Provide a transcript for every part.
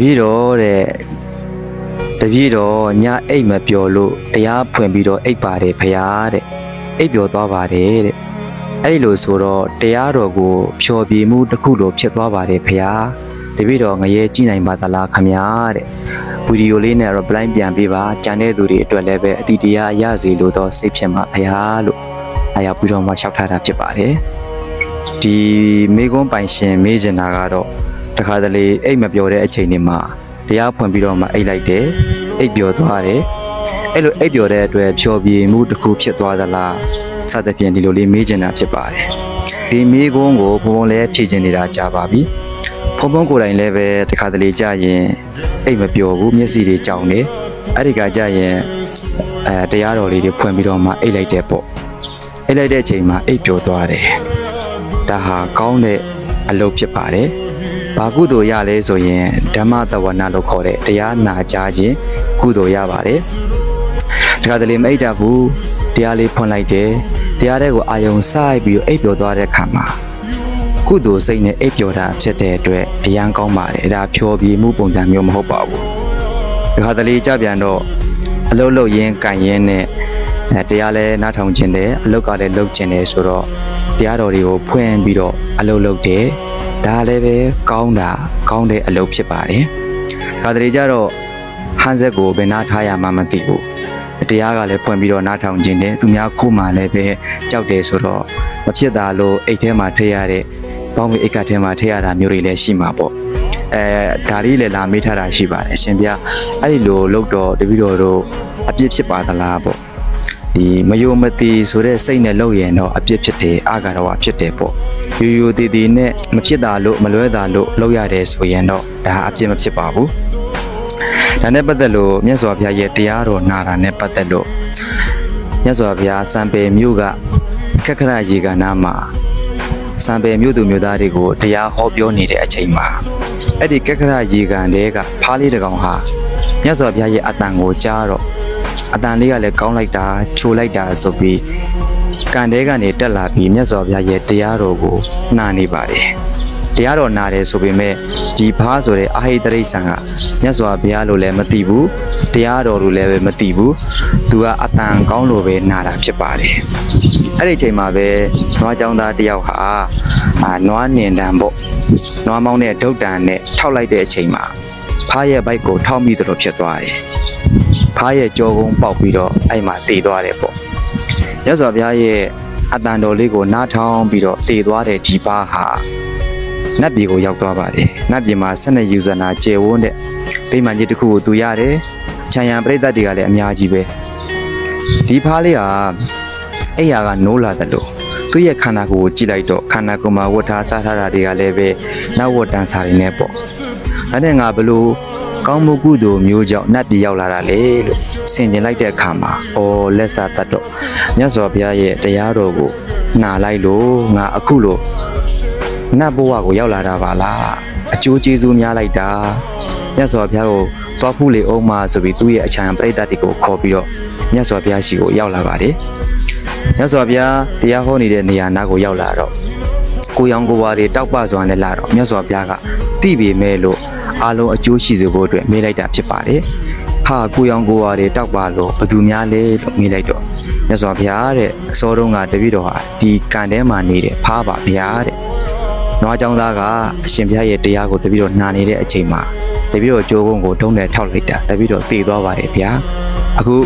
ပြည့်တော်တဲ့တပြည့်တော်ညအိတ်မပျော်လို့တရားဖွင့်ပြီးတော့အိတ်ပါတယ်ဖရာတဲ့အိတ်ပျော်သွားပါတယ်တဲ့အဲ့ဒီလိုဆိုတော့တရားတော်ကိုဖြော်ပြမှုတစ်ခုလိုဖြစ်သွားပါတယ်ဖရာတပြည့်တော်ငရဲကြည့်နိုင်ပါသလားခမညာတဲ့ဗီဒီယိုလေးနဲ့ reply ပြန်ပေးပါကြံတဲ့သူတွေအတွက်လည်းပဲအတိတရားရစေလို့တော့စိတ်ဖြစ်မှာဖရာလို့အားရပြီးတော့မှလျှောက်ထားတာဖြစ်ပါတယ်ဒီမိကွန်းပိုင်ရှင်မေးချင်တာကတော့ တခါတလေအိတ်မပြောတဲ့အချိန်တွေမှာတရားဖွင့်ပြီးတော့မှအိတ်လိုက်တယ်အိတ်ပြောသွားတယ်အဲ့လိုအိတ်ပြောတဲ့အတွက်ဖြောပြေမှုတစ်ခုဖြစ်သွားသလားစသဖြင့်ဒီလိုလေးမေးချင်တာဖြစ်ပါတယ်ဒီမေးခွန်းကိုဘုံဘုံလည်းဖြေချင်နေတာကြာပါပြီဘုံဘုံကိုယ်တိုင်လည်းပဲတခါတလေကြာရင်အိတ်မပြောဘူးမျက်စိတွေကြောင်တယ်အဲ့ဒီကကြာရင်အဲတရားတော်လေးတွေဖွင့်ပြီးတော့မှအိတ်လိုက်တယ်ပေါ့အိတ်လိုက်တဲ့အချိန်မှာအိတ်ပြောသွားတယ်ဒါဟာကောင်းတဲ့အလုပ်ဖြစ်ပါတယ် ဘာကုသိုလ်ရလဲဆိုရင်ဓမ္မတဝနာလို့ခေါ်တဲ့တရားနာကြားခြင်းကုသိုလ်ရပါတယ်။ဒါကတလေမအိတ်တတ်ဘူးတရားလေးဖွင့်လိုက်တယ်တရားတွေကိုအာယုံဆိုင်ပြီးတော့အိပ်ပျော်သွားတဲ့ခါမှာကုသိုလ်စိတ်နဲ့အိပ်ပျော်တာဖြစ်တဲ့အတွက်အရန်ကောင်းပါတယ်။ဒါဖြောပြေမှုပုံစံမျိုးမဟုတ်ပါဘူး။ဒါကတလေကြပြန်တော့အလုတ်လုတ်ရင်းကန်ရင်းနဲ့အဲတရားလဲနားထောင်ခြင်းတယ်အလုတ်ကလည်းလုတ်ခြင်းတယ်ဆိုတော့တရားတော်တွေကိုဖွင့်ပြီးတော့အလုတ်လုတ်တယ် ဒါလည်းပဲကောင်းတာကောင်းတဲ့အလုပ်ဖြစ်ပါတယ်။ဒါတည်းကြတော့ဟန်ဆက်ကိုဘယ်နာထားရမှမသိဘူး။တရားကလည်းဖွင့်ပြီးတော့နားထောင်ခြင်းတယ်သူများခုမှလည်းပဲကြောက်တယ်ဆိုတော့မဖြစ်တာလို့အိတ်ထဲမှာထည့်ရတဲ့ပေါင်းမီအိတ်ကထဲမှာထည့်ရတာမျိုးတွေလည်းရှိမှာပေါ့။အဲဒါလေးလည်းလာမေးထားတာရှိပါတယ်အရှင်ဗျာအဲ့ဒီလိုလုပ်တော့တပည့်တော်တို့အပြစ်ဖြစ်ပါသလားပေါ့။ဒီမယုံမသိဆိုတဲ့စိတ်နဲ့လုပ်ရင်တော့အပြစ်ဖြစ်တယ်အာဃာတော်ဖြစ်တယ်ပေါ့ ယူယူတည်တည်နဲ့မဖြစ်တာလို့မလွဲတာလို့လုပ်ရတယ်ဆိုရင်တော့ဒါအပြစ်မဖြစ်ပါဘူးဒါနဲ့ပတ်သက်လို့မြတ်စွာဘုရားရဲ့တရားတော်နာတာနဲ့ပတ်သက်လို့မြတ်စွာဘုရားစံပယ်မြို့ကခက်ခရရေကနာမှာစံပယ်မြို့သူမြို့သားတွေကိုတရားဟောပြောနေတဲ့အချိန်မှာအဲ့ဒီကက်ခရရေကန်တဲကဖားလေးတစ်ကောင်ဟာမြတ်စွာဘုရားရဲ့အတန်ကိုကြားတော့အတန်လေးကလည်းကောင်းလိုက်တာချိုလိုက်တာဆိုပြီး ကံတဲကနေတက်လာပြီးမြတ်စွာဘုရားရဲ့တရားတော်ကိုနှာနေပါတယ်တရားတော်နာတယ်ဆိုပေမဲ့ဒီဖားဆိုတဲ့အာဟိတရိစ္ဆန်ကမြတ်စွာဘုရားလို့လည်းမသိဘူးတရားတော်လို့လည်းပဲမသိဘူးသူကအတန်ကောင်းလို့ပဲနာတာဖြစ်ပါတယ်အဲ့ဒီအချိန်မှာပဲနွားကြောင်သားတစ်ယောက်ဟာအာနွားနင်တန်ပေါ့နွားမောင်းတဲ့ဒုတ်တန်နဲ့ထောက်လိုက်တဲ့အချိန်မှာဖားရဲ့ဘိုက်ကိုထောက်မိသလိုဖြစ်သွားတယ်ဖားရဲ့ကြောကုန်းပေါက်ပြီးတော့အဲ့မှာတည်သွားတယ်ပေါ့ ရသော်ဘုရားရဲ့အတန်တော်လေးကိုနားထောင်ပြီးတော့တည်သွားတဲ့ဒီပါဟာနတ်ပြည်ကိုရောက်သွားပါတယ်နတ်ပြည်မှာ12ယူဇနာကျေဝန်းတဲ့ဗိမာန်ကြီးတစ်ခုကိုသူရတယ်ခြံရံပရိသတ်တွေကလည်းအများကြီးပဲဒီဖားလေးဟာအဲ့ရကနိုးလာတယ်လို့သူ့ရဲ့ခန္ဓာကိုယ်ကိုကြည့်လိုက်တော့ခန္ဓာကိုယ်မှာဝတ်ထားစားထားတာတွေကလည်းပဲနောက်ဝတ်တန်းစာတွေနဲ့ပေါ့ဒါနဲ့ငါဘလို့ ကောင်းမှုကုသိုလ်မျိုးကြောင့်နတ်ပြည်ရောက်လာတာလေလို့ဆင်ကျင်လိုက်တဲ့အခါမှာအော်လက်စားတတ်တော့မြတ်စွာဘုရားရဲ့တရားတော်ကိုနာလိုက်လို့ငါအခုလို့နတ်ဘဝကိုရောက်လာတာပါလားအကျိုးကျေးဇူးများလိုက်တာမြတ်စွာဘုရားကိုတွားဖူးလေအောင်မဆိုပြီးသူ့ရဲ့အချမ်းပရိသတ်တွေကိုခေါ်ပြီးတော့မြတ်စွာဘုရားရှိကိုရောက်လာပါတယ်မြတ်စွာဘုရားတရားဟောနေတဲ့နေရာနားကိုရောက်လာတော့ကိုရောင်ကိုဝါတွေတောက်ပစွာနဲ့လာတော့မြတ်စွာဘုရားကတိပေမဲ့လို့ အားလုံးအကျိုးရှိစေဖို့အတွက်မေးလိုက်တာဖြစ်ပါတယ်ဟာကိုရောင်ကိုဝါတွေတောက်ပါလို့ဘယ်သူများလဲလို့မေးလိုက်တော့မြတ်စွာဘုရားတဲ့အစောတုန်းကတပည့်တော်ဟာဒီကံထဲမှာနေတဲ့ဖားပါဘုရားတဲ့။နွားကြောင်သားကအရှင်ဘုရားရဲ့တရားကိုတပည့်တော်နာနေတဲ့အချိန်မှာတပည့်တော်ကြိုးကုန်းကိုထုံးနဲ့ထောက်လိုက်တာတပည့်တော်တည်သွားပါတယ်ဗျာ။အခု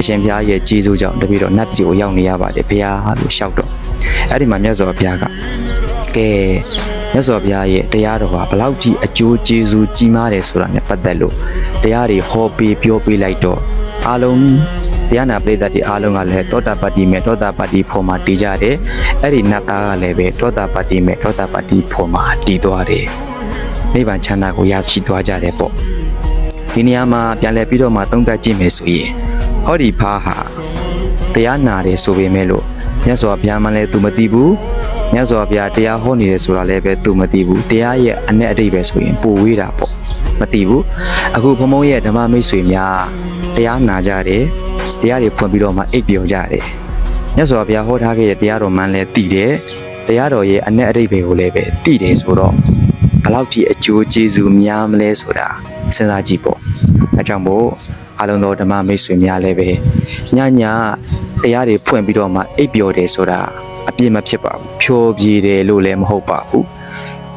အရှင်ဘုရားရဲ့ကြီးစိုးကြောင့်တပည့်တော်နတ်ပြည်ကိုရောက်နေရပါတယ်ဘုရားလို့ရှောက်တော့အဲ့ဒီမှာမြတ်စွာဘုရားကကဲ မြတ်စွာဘုရားရဲ့တရားတော်ဟာဘလောက်ကြီးအကျိုးကျေးဇူးကြီးမားတယ်ဆိုတာ ਨੇ ပတ်သက်လို့တရားတွေဟောပေးပြောပေးလိုက်တော့အားလုံးတရားနာပရိသတ်တွေအားလုံးကလည်းတောတာပတ္တိမဲ့တောတာပတ္တိဖော်မှာတည်ကြတယ်အဲ့ဒီနတ်သားကလည်းပဲတောတာပတ္တိမဲ့တောတာပတ္တိဖော်မှာတည်သွားတယ်နိဗ္ဗာန်ချမ်းသာကိုရရှိသွားကြတယ်ပေါ့ဒီနေရာမှာပြန်လည်ပြီးတော့မှသုံးသပ်ကြည့်မယ်ဆိုရင်ဟောဒီဖားဟာတရားနာတယ်ဆိုပေမဲ့လို့ မြတ်စွာဘုရားမှလည်းသူမသိဘူးမြတ်စွာဘုရားတရားဟောနေတယ်ဆိုတာလည်းပဲသူမသိဘူးတရားရဲ့အ내အတိတ်ပဲဆိုရင်ပိုဝေးတာပေါ့မသိဘူးအခုဘုံဘုံရဲ့ဓမ္မမိတ်ဆွေများတရားနာကြတယ်တရားတွေဖွင့်ပြီးတော့မှအိပ်ပျော်ကြတယ်။မြတ်စွာဘုရားဟောထားခဲ့တဲ့တရားတော်မှန်လည်းတည်တယ်။တရားတော်ရဲ့အ내အတိတ်ပဲကိုလည်းပဲတည်တယ်ဆိုတော့ဘဘယ်လောက်ထိအကျိုးကျေးဇူးများမလဲဆိုတာစဉ်းစားကြည့်ပေါ့အဲကြောင့်မို့အားလုံးသောဓမ္မမိတ်ဆွေများလည်းပဲညည တရားတွေဖွင့်ပြီးတော့မှအိပ်ပျော်တယ်ဆိုတာအပြစ်မဖြစ်ပါဘူးဖြိုးပြေးတယ်လို့လည်းမဟုတ်ပါဘူး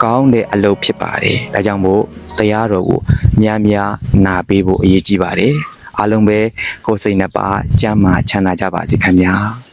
ကောင်းတဲ့အလုပ်ဖြစ်ပါတယ်ဒါကြောင့်မို့တရားတော်ကိုများများနာပေးဖို့အရေးကြီးပါတယ်အားလုံးပဲကိုယ်စိတ်နှစ်ပါးကျမ်းမာချမ်းသာကြပါစေခင်ဗျာ